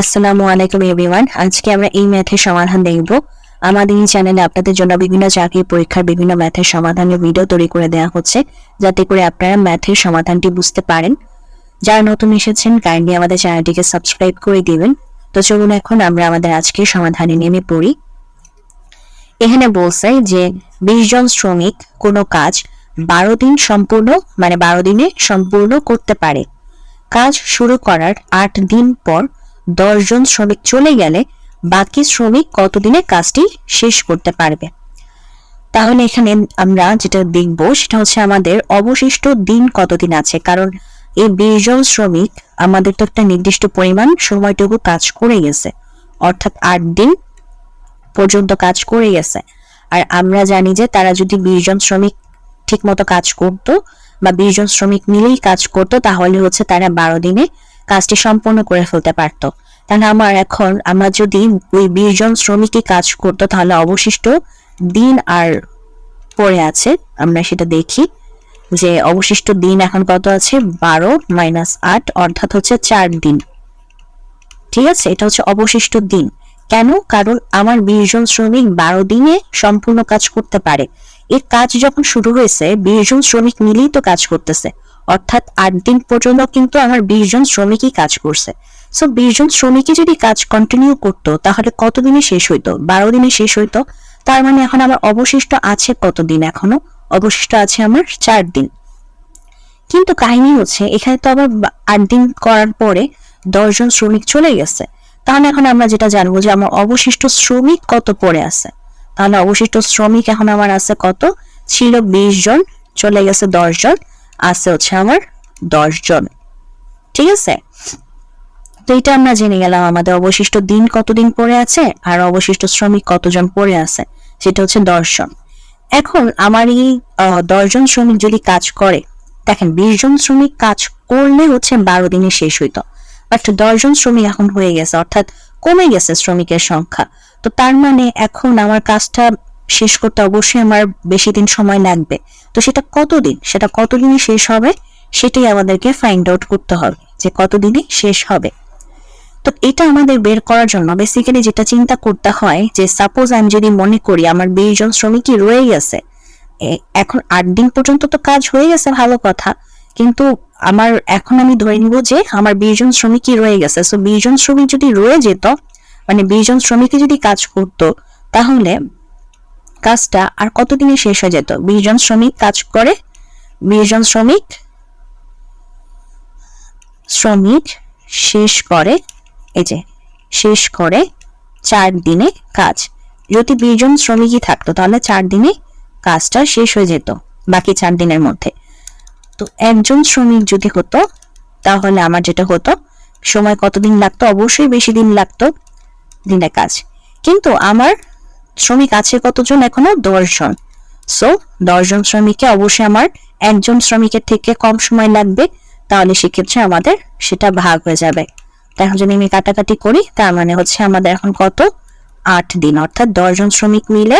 আসসালামু আলাইকুম এভরিওয়ান আজকে আমরা এই ম্যাথের সমাধান দেখব। আমাদের এই চ্যানেলে আপনাদের জন্য বিভিন্ন চাকরি পরীক্ষার বিভিন্ন ম্যাথের সমাধানের ভিডিও তৈরি করে দেওয়া হচ্ছে, যাতে করে আপনারা ম্যাথের সমাধানটি বুঝতে পারেন। যারা নতুন এসেছেন কাইন্ডলি আমাদের চ্যানেলটিকে সাবস্ক্রাইব করে দিবেন। তো চলুন এখন আমরা আমাদের আজকের সমাধানে নেমে পড়ি। এখানে বলছে যে, বিশ জন শ্রমিক কোনো কাজ বারো দিন সম্পূর্ণ মানে বারো দিনে সম্পূর্ণ করতে পারে। কাজ শুরু করার আট দিন পর দশজন শ্রমিক চলে গেলে বাকি শ্রমিক কতদিনে কাজটি শেষ করতে পারবে? তাহলে এখানে আমরা যেটা দেখব, সেটা হচ্ছে আমাদের অবশিষ্ট দিন কতদিন আছে? কারণ এই বিশ জন শ্রমিক, আমাদের তো একটা নির্দিষ্ট পরিমাণ সময়টুকু কাজ করে গেছে। অর্থাৎ আট দিন পর্যন্ত কাজ করে গেছে। আর আমরা জানি যে তারা যদি বিশ জন শ্রমিক ঠিক মতো কাজ করতো বা বিশ জন শ্রমিক মিলেই কাজ করতো, তাহলে হচ্ছে তারা বারো দিনে কাজটি সম্পূর্ণ করে ফেলতে পারতো। তাহলে আমার এখন, আমরা যদি ওই বিশ জন শ্রমিকই কাজ করতো, তাহলে অবশিষ্ট দিন আর পড়ে আছে, আমরা সেটা দেখি যে অবশিষ্ট দিন এখন কত আছে? বারো মাইনাস আট, অর্থাৎ হচ্ছে চার দিন। ঠিক আছে? এটা হচ্ছে অবশিষ্ট দিন। কেন? কারণ আমার বিশ জন শ্রমিক বারো দিনে সম্পূর্ণ কাজ করতে পারে। এই কাজ যখন শুরু হয়েছে, বিশ জন শ্রমিক মিলেই তো কাজ করতেছে। অর্থাৎ আট দিন পর্যন্ত কিন্তু আমার বিশ জন শ্রমিকই কাজ করছে। সো বিশ জন শ্রমিকই যদি কাজ কন্টিনিউ করতো, তাহলে কত দিনে শেষ হইতো? বারো দিনে শেষ হইতো? তার মানে এখন আমার অবশিষ্ট আছে কত দিন এখনও? অবশিষ্ট আছে আমার চার দিন। কিন্তু কাহিনী হচ্ছে, এখানে তো আবার আট দিন করার পরে দশজন শ্রমিক চলে গেছে। তাহলে এখন আমরা যেটা জানব যে আমার অবশিষ্ট শ্রমিক কত পড়ে আছে? তাহলে অবশিষ্ট শ্রমিক এখন আমার আছে কত? ছিল বিশ জন, চলে গেছে দশ জন। আছে হচ্ছে আমার দশ জন। ঠিক আছে? তো এটা আমরা জেনে গেলাম আমাদের অবশিষ্ট দিন কতদিন পড়ে আছে আর অবশিষ্ট শ্রমিক কতজন পড়ে আছে, সেটা হচ্ছে দশ জন। এখন আমার এই দশজন শ্রমিক যদি কাজ করে, দেখেন বিশ জন শ্রমিক কাজ করলে হচ্ছে বারো দিনে শেষ হইতো। বাট দশজন শ্রমিক এখন হয়ে গেছে, অর্থাৎ কমে গেছে শ্রমিকের সংখ্যা। তো তার মানে এখন আমার কাজটা শেষ করতে অবশ্যই আমার বেশি দিন সময় লাগবে। তো সেটা কতদিন? সেটা কতদিনে শেষ হবে? সেটাই আমাদেরকে ফাইন্ড আউট করতে হবে যে কতদিনে শেষ হবে। তো এটা আমাদের বের করার জন্য বেসিক্যালি যেটা চিন্তা করতে হয় যে সাপোজ আমি যদি মনে করি আমার বিশ জন শ্রমিকই রয়ে গেছে এখন আট দিন পর্যন্ত তো কাজ হয়ে গেছে ভালো কথা, কিন্তু আমার, এখন আমি ধরে নিব যে আমার বিশ জন শ্রমিকই রয়ে গেছে। সো বিশ জন শ্রমিক যদি রয়ে যেত মানে বিশ জন শ্রমিকই যদি কাজ করতো, তাহলে কাজটা আর কতদিনে শেষ হয়ে যেত? বিশ জন শ্রমিক কাজ করে? বিশ জন শ্রমিক শ্রমিক শেষ করে, এই যে, শেষ করে চার দিনে কাজ। যদি বিশ জন শ্রমিকই থাকতো, তাহলে চার দিনে কাজটা শেষ হয়ে যেত, বাকি চার দিনের মধ্যে। তো একজন শ্রমিক যদি হতো, তাহলে আমার যেটা হতো, সময় কতদিন লাগতো? অবশ্যই বেশি দিন লাগতো দিনে কাজ। কিন্তু আমার শ্রমিক আছে কতজন এখনও? দশজন। সো দশজন শ্রমিকে অবশ্যই আমার একজন শ্রমিকের থেকে কম সময় লাগবে, তাহলে সেক্ষেত্রে আমাদের সেটা ভাগ হয়ে যাবে। এখন যদি আমি কাটাকাটি করি, তার মানে হচ্ছে আমাদের এখন কত? আট দিন। অর্থাৎ দশজন শ্রমিক মিলে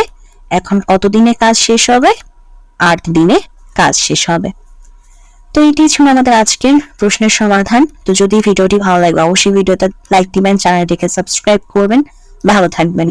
এখন কত দিনে কাজ শেষ হবে? আট দিনে কাজ শেষ হবে। তো এটি ছিল আমাদের আজকের প্রশ্নের সমাধান। তো যদি ভিডিওটি ভালো লাগে, অবশ্যই ভিডিওতে লাইক দিবেন, চ্যানেলটিকে সাবস্ক্রাইব করবেন। ভালো থাকবেন।